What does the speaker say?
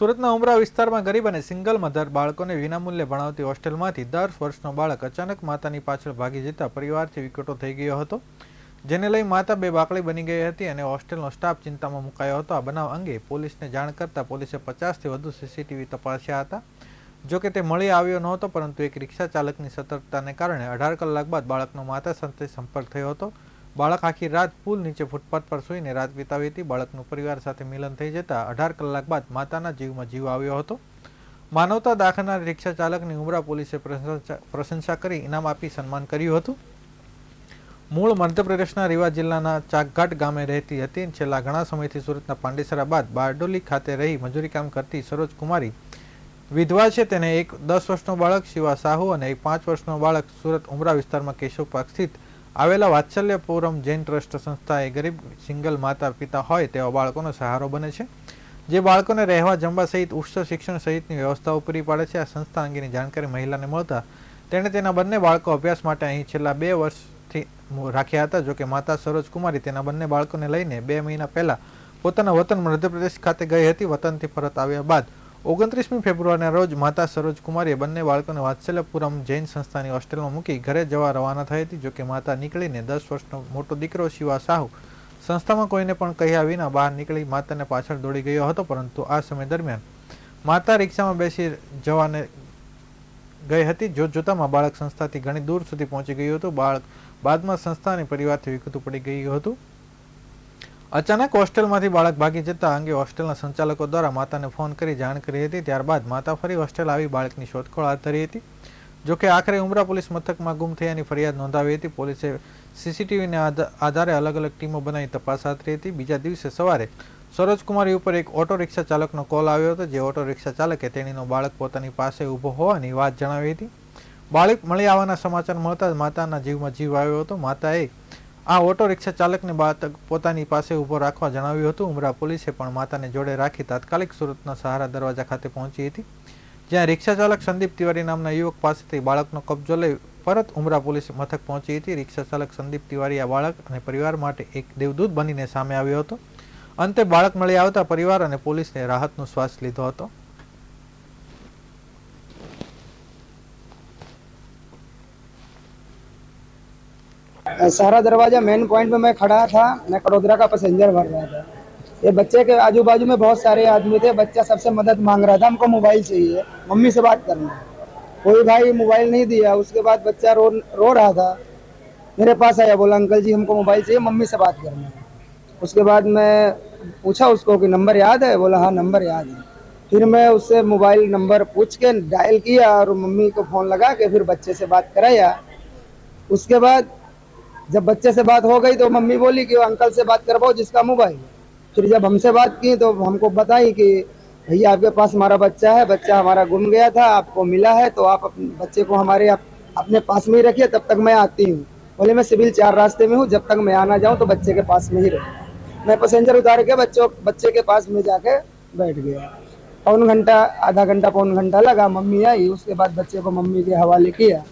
સુરતના ઉમરા વિસ્તારમાં ગરીબ અને સિંગલ મધર બાળકોને વિનામૂલ્યે ભણાવતી હોસ્ટેલમાંથી દર વર્ષનો બાળક અચાનક માતાની પાછળ ભાગી જતા પરિવારથી વિકટો થઈ ગયો હતો. જેને લઈ માતા બે બાકડી બની ગઈ હતી અને હોસ્ટેલનો સ્ટાફ ચિંતામાં મુકાયો હતો. આ બનાવ અંગે પોલીસને જાણ કરતા પોલીસે પચાસથી વધુ સીસીટીવી તપાસ્યા હતા. જો કે તે મળી આવ્યો નહોતો, પરંતુ એક રિક્ષા ચાલકની સતર્કતાને કારણે અઢાર કલાક બાદ બાળકનો માતા સાથે સંપર્ક થયો હતો. બાળક આખી રાત પુલ નીચે ફૂટપાથ પર સૂઈને રાત વિતાવી હતી. બાળકનું પરિવાર સાથે મિલન થઈ જતા અઢાર કલાક બાદ માતાના જીવમાં જીવ આવ્યો હતો. માનવતા દાખવનાર રિક્ષા ચાલકની ઉમરા પોલીસે પ્રશંસા કરી ઇનામ આપી સન્માન કર્યું હતું. મૂળ મધ્યપ્રદેશના રીવા જિલ્લાના ચાકઘાટ ગામે રહેતી હતી. છેલ્લા ઘણા સમયથી સુરતના પાંડેસરા બાદ બારડોલી ખાતે રહી મજૂરી કામ કરતી સરોજ કુમારી વિધવા છે. તેને એક દસ વર્ષનો બાળક શિવા સાહુ અને એક પાંચ વર્ષનો બાળક સુરત ઉમરા વિસ્તારમાં કેશવ પાર્ક સ્થિત આવેલા વાત્સલ્યપુરમ જૈન ટ્રસ્ટ સંસ્થા એ ગરીબ સિંગલ માતા પિતા હોય તેવા બાળકોનો સહારો બને છે. જે બાળકોને રહેવા જમવા સહિત ઉચ્ચ શિક્ષણ સહિતની વ્યવસ્થાઓ પૂરી પાડે છે. આ સંસ્થા અંગેની જાણકારી મહિલાને મળતા તેણે તેના બંને બાળકો અભ્યાસ માટે અહીં છેલ્લા બે વર્ષથી રાખ્યા હતા. જોકે માતા સરોજ કુમારી તેના બંને બાળકોને લઈને બે મહિના પહેલા પોતાના વતન મધ્યપ્રદેશ ખાતે ગઈ હતી. વતનથી પરત આવ્યા બાદ ઓગણત્રીસમી ફેબ્રુઆરીના રોજ માતા સરોજ કુમારીએ બંને બાળકોને વાત્સલ્યપુરમ જૈન સંસ્થાની હોસ્ટેલમાં મૂકી ઘરે જવા રવાના થઈ હતી, જોકે માતા નીકળીને દસ વર્ષનો મોટો દીકરો શિવા સાહુ સંસ્થામાં કોઈને પણ કહ્યા વિના બહાર નીકળી માતાને પાછળ દોડી ગયો હતો, પરંતુ આ સમય દરમિયાન માતા રિક્ષામાં બેસી જવાને ગઈ હતી. જોત જોતામાં બાળક સંસ્થાથી ઘણી દૂર સુધી પહોંચી ગયું હતું. બાળક બાદમાં સંસ્થા અને પરિવારથી વિખૂટું પડી ગયું હતું. અચાનક હોસ્ટેલમાંથી બાળક ભાગી જતા અંગે હોસ્ટેલના સંચાલકો દ્વારા માતાને ફોન કરી જાણ કરી હતી. ત્યારબાદ માતા ફરી હોસ્ટેલ આવી બાળકની શોધખોળ હાથ ધરી હતી. જોકે આખરે ઉમરા પોલીસ મથકમાં ગુમ થયાની ફરિયાદ નોંધાવી હતી. પોલીસે સીસીટીવીને આધારે અલગ અલગ ટીમો બનાવી તપાસ હાથ ધરી હતી. બીજા દિવસે સવારે સરોજકુમારી ઉપર એક ઓટો રિક્ષા ચાલકનો કોલ આવ્યો હતો. જે ઓટો રિક્ષા ચાલકે તેણીનો બાળક પોતાની પાસે ઊભો હોવાની વાત જણાવી હતી. બાળક મળી આવવાના સમાચાર મળતા જ માતાના જીવમાં જીવ આવ્યો હતો. માતાએ આ ઓટો રિક્ષા ચાલકને બાળક પોતાની પાસે ઊભો રાખવા જણાવ્યું હતું. ઉમરા પોલીસે પણ માતાને જોડે રાખી તાત્કાલિક સુરતના સહારા દરવાજા ખાતે પહોંચી હતી. જ્યાં રિક્ષા ચાલક સંદીપ તિવારી નામના યુવક પાસેથી બાળકનો કબજો લઈ પરત ઉમરા પોલીસ મથક પહોંચી હતી. રિક્ષા ચાલક સંદીપ તિવારી આ બાળક અને પરિવાર માટે એક દેવદૂત બનીને સામે આવ્યો હતો. અંતે બાળક મળી આવતા પરિવાર અને પોલીસને રાહતનો શ્વાસ લીધો હતો. सारा दरवाज़ा मेन पॉइंट में मैं खड़ा था। मैं कड़ोदरा का पैसेंजर भर रहा था। ये बच्चे के आजू बाजू में बहुत सारे आदमी थे। बच्चा सबसे मदद मांग रहा था। हमको मोबाइल चाहिए। मम्मी से बात करना। कोई भाई मोबाइल नहीं दिया। उसके बाद बच्चा रो रो रहा था। मेरे पास आया। बोला, अंकल जी, हमको मोबाइल चाहिए। मम्मी से बात करना। उसके बाद मैं पूछा उसको कि, नंबर याद है? बोला हाँ नंबर याद है। फिर मैं उससे मोबाइल नंबर पूछ के डायल किया और मम्मी को फ़ोन लगा के फिर बच्चे से बात कराया। उसके बाद जब बच्चे से बात हो गई तो मम्मी बोली कि अंकल से बात करवाओ जिसका मोबाइल फिर जब हमसे बात की तो हमको बताई कि भैया आपके पास हमारा बच्चा है बच्चा हमारा गुम गया था आपको मिला है तो आप बच्चे को हमारे आप, अपने पास में ही रखिए तब तक मैं आती हूँ। बोले मैं सिविल चार रास्ते में हूँ जब तक मैं आना जाऊँ तो बच्चे के पास में ही रहूँ। मैं पैसेंजर उतार के बच्चों बच्चे के पास में जाके बैठ गया। पौन घंटा आधा घंटा पौन घंटा लगा मम्मी आई उसके बाद बच्चे को मम्मी के हवाले किया।